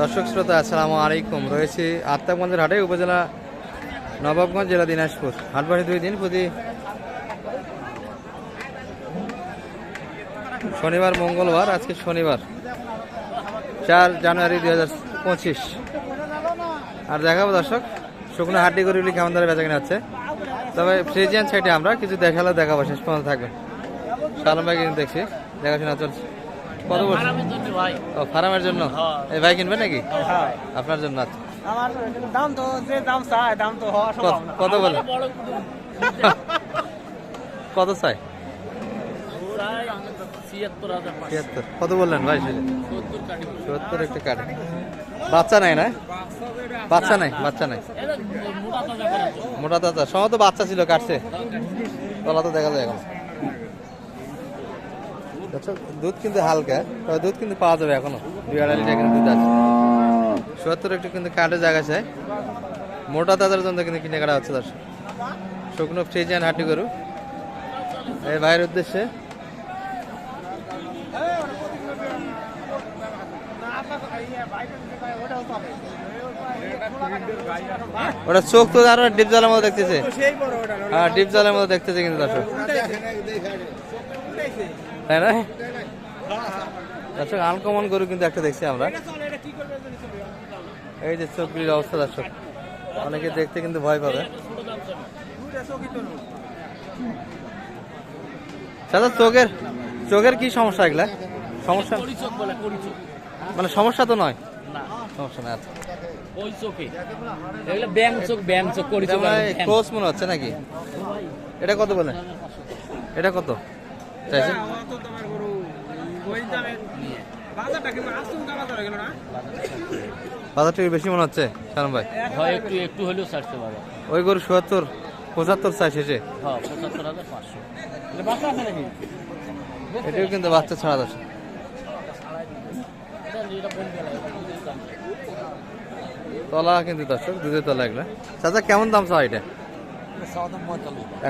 দর্শক শ্রোতা, আসসালামু আলাইকুম। রয়েছে আত্মাগঞ্জের হাটে, উপজেলা নবাবগঞ্জ, জেলা দিনাজপুর। হাটবাড়ি দুই দিন প্রতি শনিবার, মঙ্গলবার, আজকে শনিবার, চার জানুয়ারি দুই হাজার পঁচিশ। আর দেখাবো দর্শক, শুকনো হাড্ডি গরুগুলি কেমন ধরে বেচা কিনা হচ্ছে। তবে ফ্রিজিয়ান সাইডে আমরা কিছু দেখালেও দেখাবো, শেষ পর্যন্ত থাকবে। সালাম কিন্তু দেখছি, দেখাশোনা চলছে। কত ভাই। ও ফার্মের জন্য? হ্যাঁ। এই ভাই কিনবে নাকি? আপনার জন্য আচ্ছা। আমার দাম তো যে দাম চায় দাম তো হওয়া কত- বলে? কত চাই ছিয়াত্তর কত বললেন ভাই সেটা? সত্তর কাটি সত্তর একটা কাটে বাচ্চা নাই না? বাচ্চা নাই বাচ্চা নাই। মোটা তাজা করে। তো। বাচ্চা ছিল কাটছে। তলা তো দেখা যায় এখন। আচ্ছা, দুধ কিন্তু হালকা তবে দুধ কিন্তু পাওয়া যাবে এখনও। দুই আড়াই লিটার কিন্তু দুধ আছে। সত্তর একটু কিন্তু কাটে জায়গা চাই মোটা তাজার জন্য কিন্তু কিনে কাটা হচ্ছে দর্শক। শুকনো ফ্রিজিয়ান হাঁটি গরু। এই ভাইয়ের উদ্দেশ্যে ওটা চোখ তো আরও ডিপ জলের মতো দেখতেছে। হ্যাঁ ডিপ জলের মতো দেখতেছে কিন্তু দর্শক। তাই না? দর্শক আনকমন গরু কিন্তু একটা দেখছি আমরা। এই যে চোখগুলির অবস্থা দর্শক। অনেকে দেখতে কিন্তু ভয় পাবে। দাদা চোখের চোখের কি সমস্যা এগুলা? সমস্যা? মানে সমস্যা তো নয়। সমস্যা না আচ্ছা। ওই চোখে এগুলো ব্যাং চোখ ব্যাং চোখ ক্লোজ মনে হচ্ছে নাকি? এটা কত বলে? এটা কত? চাইছে বাজারটা বাজার হয়ে গেল না? বাজারটা একটু বেশি মনে হচ্ছে শালম ভাই? হয় একটু একটু হলেও ছাড়তে পারবে ওই গরু সত্তর পঁচাত্তর চাই শেষে। হ্যাঁ পঁচাত্তর হাজার পাঁচশো। বাচ্চা আছে নাকি? এটাও কিন্তু বাচ্চা ছাড়া বেলায়? তলা কিন্তু দর্শক দুধের তলা এগুলো। চাচা কেমন দাম চাও এটা?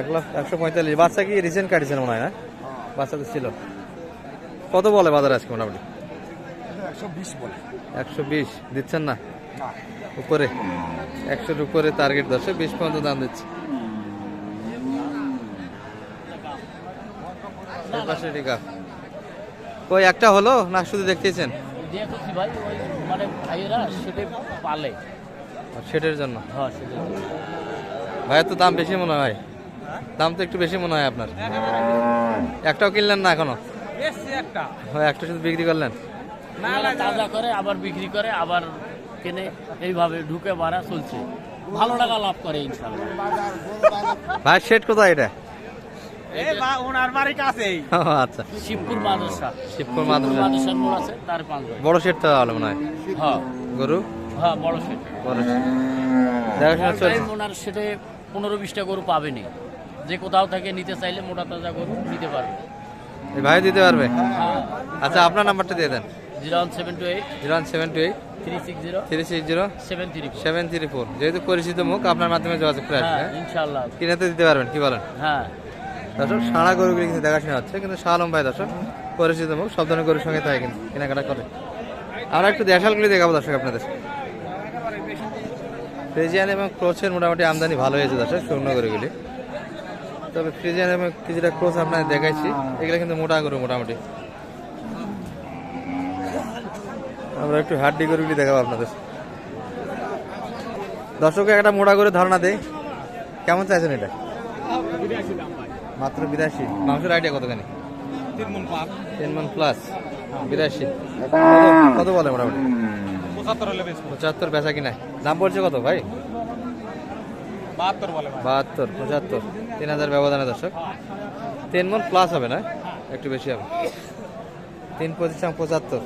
এক লাখ একশো পঁয়তাল্লিশ। বাচ্চা কি রিসেন্ট কাটিছেন মনে হয় না? বাচ্চা তো ছিল। কত বলে বাজার আজকে মোটামুটি? একশো বিশ বলে। একশো বিশ। দিচ্ছেন না? উপরে? একশোর উপরে টার্গেট দর্শক বিশ পর্যন্ত দাম দিচ্ছে। কই একটা হলো? না শুধু দেখতেছেন? ওই মানে সেটের জন্য? হ্যাঁ ভাইয়ের তো দাম বেশি মনে হয়। দাম তো একটু বেশি মনে হয় আপনার। একটাও কিনলেন না এখনও? এসছি একটা। শুধু বিক্রি করলেন? না ওনারা তাজা করে আবার বিক্রি করে আবার কেনে এইভাবে ঢুকে বাড়া চলছে। ভালো টাকা লাভ করে ইনশাল্লাহ ভাই সেট কোথায় এটা? ওনার বাড়ির কাছেই। ও, আচ্ছা। শিবপুর মাদ্রাসা। শিবপুর মাদ্রাসা। আছে তার পাঁচ বড় সেট তো হলো মনে হয়। হ্যাঁ। গরু? হ্যাঁ বড় সেট বড় সেট দেখাশোনা চলছে। ওনার সেটে পনেরো বিশটা গরু পাবেনি। যে কোথাও থেকে নিতে চাইলে মোটা তাজা গরু নিতে পারবে। এই ভাই দিতে পারবে? আচ্ছা আপনার নাম্বারটা দিয়ে দেন। Zero one seven two eight. Zero one seven two eight. Three six zero. Three six zero. Seven three seven three four. যেহেতু পরিচিত মুখ আপনার মাধ্যমে যোগাযোগ করে আসবে। হ্যাঁ ইনশাল্লাহ কিনে তো দিতে পারবেন কি বলেন? হ্যাঁ। দর্শক সারা গরুগুলি কিন্তু দেখাশোনা হচ্ছে কিন্তু শাহ আলম ভাই দর্শক পরিচিত মুখ সব ধরনের গরুর সঙ্গে থাকে কিন্তু কেনাকাটা করে। আমরা একটু দেশালগুলি দেখাবো দর্শক আপনাদের। ফ্রিজিয়ান এবং ক্রোচের মোটামুটি আমদানি ভালো হয়েছে দর্শক শুকনো গরুগুলি। তবে ফ্রিজিয়ান এবং কিছুটা ক্রোচ আপনাদের দেখাইছি। এগুলো কিন্তু মোটা গরু মোটামুটি। আমরা একটু হাড্ডি গরুগুলি দেখাবো আপনাদের। দর্শককে একটা মোটা করে ধারণা দেয় কেমন চাইছেন এটা? মাত্র বিরাশি। মাংসের আইডিয়া কতখানি? তিন মন মান প্লাস বিরাশি। কত বলে মোটামুটি? পঁচাত্তর বেচা কিনা। দাম পড়ছে কত ভাই? বাহাত্তর পঁচাত্তর তিন হাজার ব্যবধানে দর্শক। তিন মন প্লাস হবে না? একটু বেশি হবে। তিন পঁচিশ পঁচাত্তর।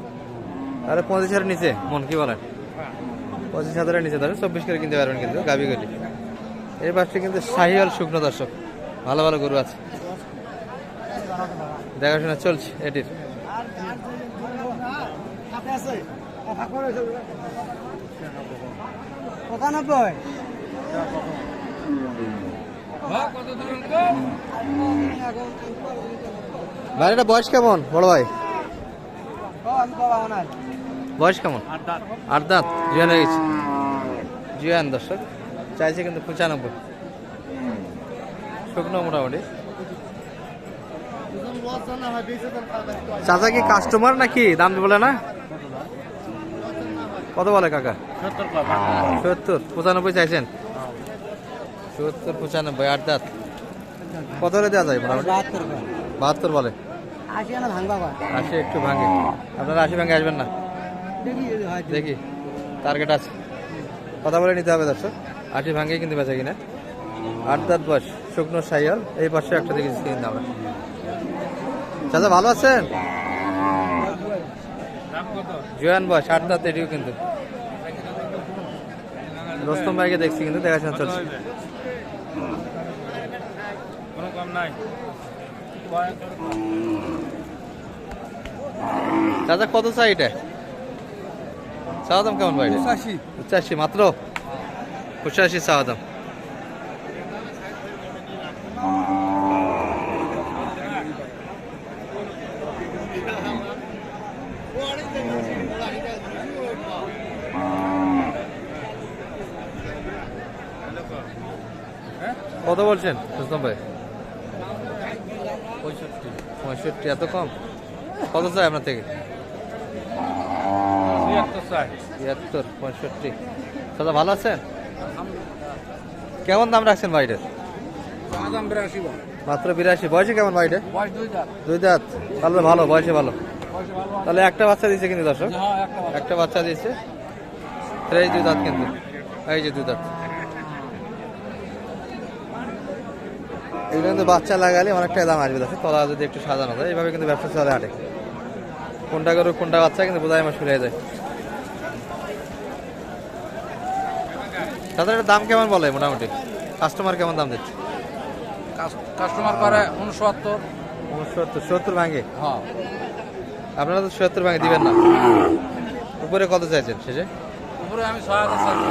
আরে পঁচিশ হাজারের নিচে মন কি বলেন পঁচিশ হাজারের নিচে ধরে চব্বিশ করে কিনতে পারবেন কিন্তু গাবি গলি এই পাশে কিন্তু শাহিয়াল শুকনো দর্শক। ভালো ভালো গরু আছে। দেখাশোনা চলছে এটির। পঁচানব্বই। ভাই, এটা বয়স কেমন, বড় ভাই? বয়স কেমন? আট দাঁত। জুয়ান হয়ে গেছে। জুয়ান দর্শক, চাইছে কিন্তু পঁচানব্বই। শুকনো মোটামুটি। চাচা কি কাস্টমার নাকি? দাম বলে না? কত বলে কাকা? সত্তর। পঁচানব্বই চাইছেন। সত্তর পঁচানব্বই আট দাঁত। কত হলে দেওয়া যায় বাহাত্তর বাহাত্তর বলে। আশি আনা ভাঙবা আশি একটু ভাঙে। আপনারা আশি ভাঙে আসবেন না? দেখি দেখি। টার্গেট আছে। কথা বলে নিতে হবে দর্শক। আশি ভাঙে কিন্তু বেচা কিনা। আট দাঁত বয়স শুকনো সাইয়াল এই পাশে একটা দেখেছি কিন্তু আমরা। চাচা ভালো আছেন? জুয়ান বয়স আট দাঁত এটিও কিন্তু। রোস্তম ভাইকে দেখছি কিন্তু দেখাশোনা চলছে। কম নাই। চাচা কত চাই এটা? চাওয়া দাম কেমন ভাই? পঁচাশি। মাত্র? পঁচাশি চাওয়া দাম। কত বলছেন রুস্তম ভাই? পঁয়ষট্টি। পঁয়ষট্টি এত কম? কত চাই আপনার থেকে? তিয়াত্তর পঁয়ষট্টি। দাদা ভালো আছেন? কেমন দাম রাখছেন বিরাশি মাত্র বিরাশি। বয়সে কেমন বাইরে দুই দাঁত। তাহলে ভালো বয়সে ভালো। তাহলে একটা বাচ্চা দিয়েছে কিন্তু দর্শক। হ্যাঁ একটা একটা বাচ্চা দিয়েছে। এই দুই দাঁত কিন্তু। এই যে দুই দাঁত। এগুলো কিন্তু বাচ্চা লাগালে অনেকটাই দাম আসবে দর্শক তলা যদি একটু সাজানো যায় এইভাবে কিন্তু ব্যবসা চলে হাটে কোনটা গরু কোনটা বাচ্চা কিন্তু বোধহয় আমার শুনে যায়। তাদের দাম কেমন বলে মোটামুটি? কাস্টমার কেমন দাম দিচ্ছে? কাস্টমার করে উনসত্তর সত্তর সত্তর ভাঙে? হ্যাঁ। আপনারা তো সত্তর ভাঙে দিবেন না। উপরে কত চাইছেন শেষে? উপরে আমি ছয়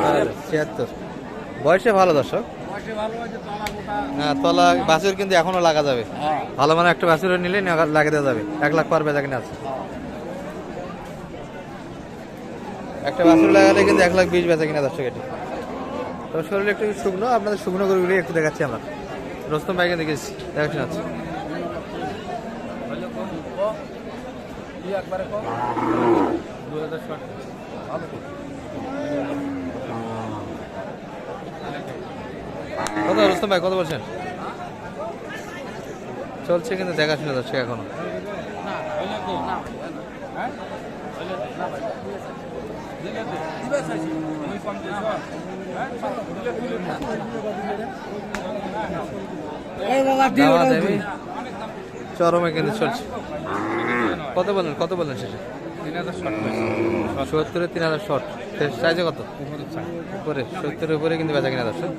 হাজার ছিয়াত্তর। বয়সে ভালো দর্শক। হ্যাঁ তলা বাছুর কিন্তু এখনও লাগা যাবে। হ্যাঁ। ভালো মানে একটা বাছুর নিলে লাগিয়ে দেওয়া যাবে। এক লাখ পার বেচা কিনা আছে। একটা বাছুর লাগালে কিন্তু এক লাখ বিশ বেচা কিনা দর্শক এটি তবে শরীরে একটু শুকনো আপনাদের শুকনো গরুগুলি একটু দেখাচ্ছি আমরা। রস্তম ভাইকে দেখেছি দেখাচ্ছি আছে একবারে কম দু হাজার ষাট। ভালো। রস্তম ভাই কত বলছেন। চলছে কিন্তু দেখাশোনা দর্শক এখনও। চরমে কিন্তু চলছে। কত বলেন কত বলেন শেষে? তিন সত্তরে তিন হাজার শর্ট। সাইজে কত? উপরে সত্তরের উপরে কিন্তু বেচা কিনা দর্শক।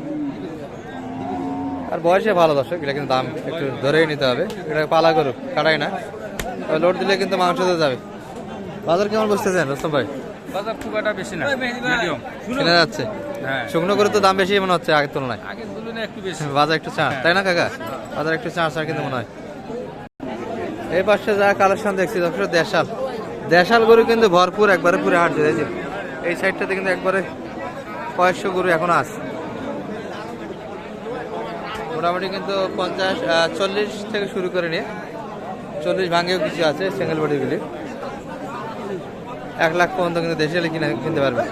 আর বয়সে ভালো দর্শক এটা কিন্তু দাম একটু ধরেই নিতে হবে। এটা পালা করুক কাটাই না। তবে লোড দিলে কিন্তু মাংস দিয়ে যাবে। বাজার কেমন বুঝতেছেন রস্তম ভাই? বাজার খুব একটা বেশি না মিডিয়াম কিনা যাচ্ছে? হ্যাঁ। শুকনো করে তো দাম বেশি মনে হচ্ছে আগের তুলনায়। আগের তুলনায় একটু বেশি। বাজার একটু চাঁড় তাই না কাকা? বাজার একটু চাঁড় চাঁড় কিন্তু মনে হয়। এই পাশে যা কালেকশন দেখছি দর্শক দেশাল। দেশাল গরু কিন্তু ভরপুর একবারে পুরে হাট দিয়েছে এই সাইডটাতে কিন্তু একবারে কয়েকশো গরু এখন আছে। মোটামুটি কিন্তু পঞ্চাশ চল্লিশ থেকে শুরু করে নিয়ে চল্লিশ ভাঙেও কিছু আছে সিঙ্গেল বডিগুলি এক লাখ পর্যন্ত কিন্তু দেশে কিনে কিনতে পারবে।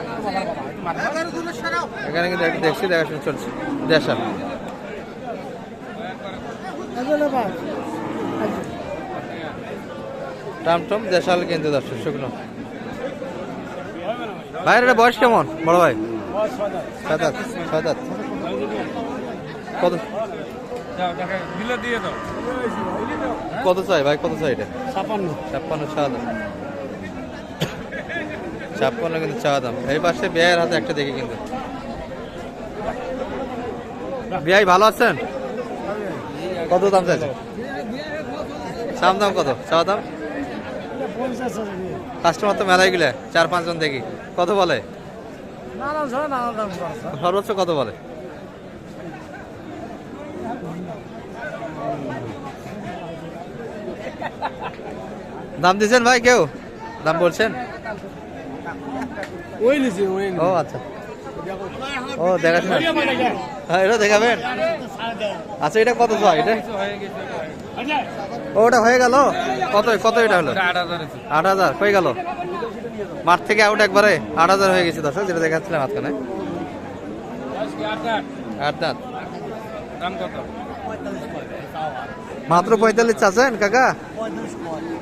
এখানে কিন্তু একটু দেখছি, দেখাশোনা চলছে। দেশাল। টমটম দেশাল কিন্তু দর্শক, শুকনো। ভাইয়ের বয়স কেমন? বড় ভাই? সাত আট, সাত কত? কত চাই ভাই? কত চাই এটা? ছাপান্ন ছাপ্পান্ন চা দাম। ছাপ্পান্ন কিন্তু চা দাম। এই পাশে বিয়ের হাতে একটা দেখি কিন্তু। বিয়াই ভালো আছেন? কত দাম চাইছেন চাম দাম কত? চা দাম? কাস্টমার তো মেলাই গেলে চার পাঁচজন দেখি। কত বলে? সর্বোচ্চ কত বলে? দাম দিচ্ছেন ভাই কেউ? দাম বলছেন? ও আচ্ছা। ও দেখাশোনা হ্যাঁ এটা দেখাবেন? আচ্ছা এটা কত ছয় এটা? ও, ওটা হয়ে গেল? কত কত এটা হলো? আট হাজার হয়ে গেল? মাঠ থেকে আউট একবারে আট হাজার হয়ে গেছে দর্শক যেটা দেখাচ্ছিলাম হাজার। আট দাঁত দাম কত? মাত্র পঁয়তাল্লিশ চাচ্ছেন কাকা?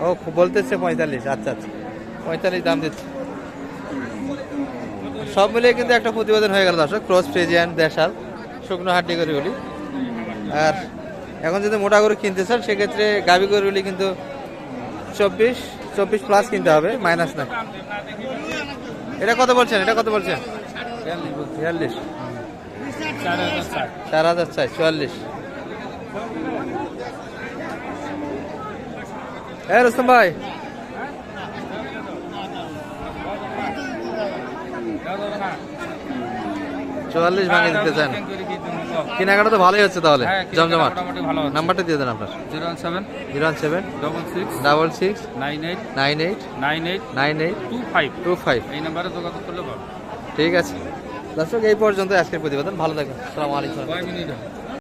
ও বলতেছে পঁয়তাল্লিশ আচ্ছা আচ্ছা। পঁয়তাল্লিশ দাম দিচ্ছে। সব মিলিয়ে কিন্তু একটা প্রতিবেদন হয়ে গেল দর্শক। ক্রস ফ্রেজিয়ান দেশাল শুকনো হাড্ডি গরুগুলি। আর এখন যদি মোটা গরু কিনতে চান সেক্ষেত্রে গাভি গরুগুলি কিন্তু চব্বিশ চব্বিশ প্লাস কিনতে হবে মাইনাস না। এটা কত বলছেন? এটা কত বলছেন? বিয়াল্লিশ চার হাজার চার চার হাজার চাই চুয়াল্লিশ। হ্যাঁ রুস্তম ভাই। চুয়াল্লিশ ভাঙে দিতে চান। কেনাকাটা তো ভালোই হচ্ছে তাহলে। হ্যাঁ, জমজমাট। নাম্বারটা দিয়ে দেন আপনার। Zero one seven. Zero one seven. Double six double six nine eight nine eight nine eight nine eight two five two five এই নাম্বারে যোগাযোগ করলে পাবো ঠিক আছে। দর্শক এই পর্যন্ত আজকের প্রতিবেদন। ভালো থাকবেন। সালাম আলাইকুম। কয় মিনিট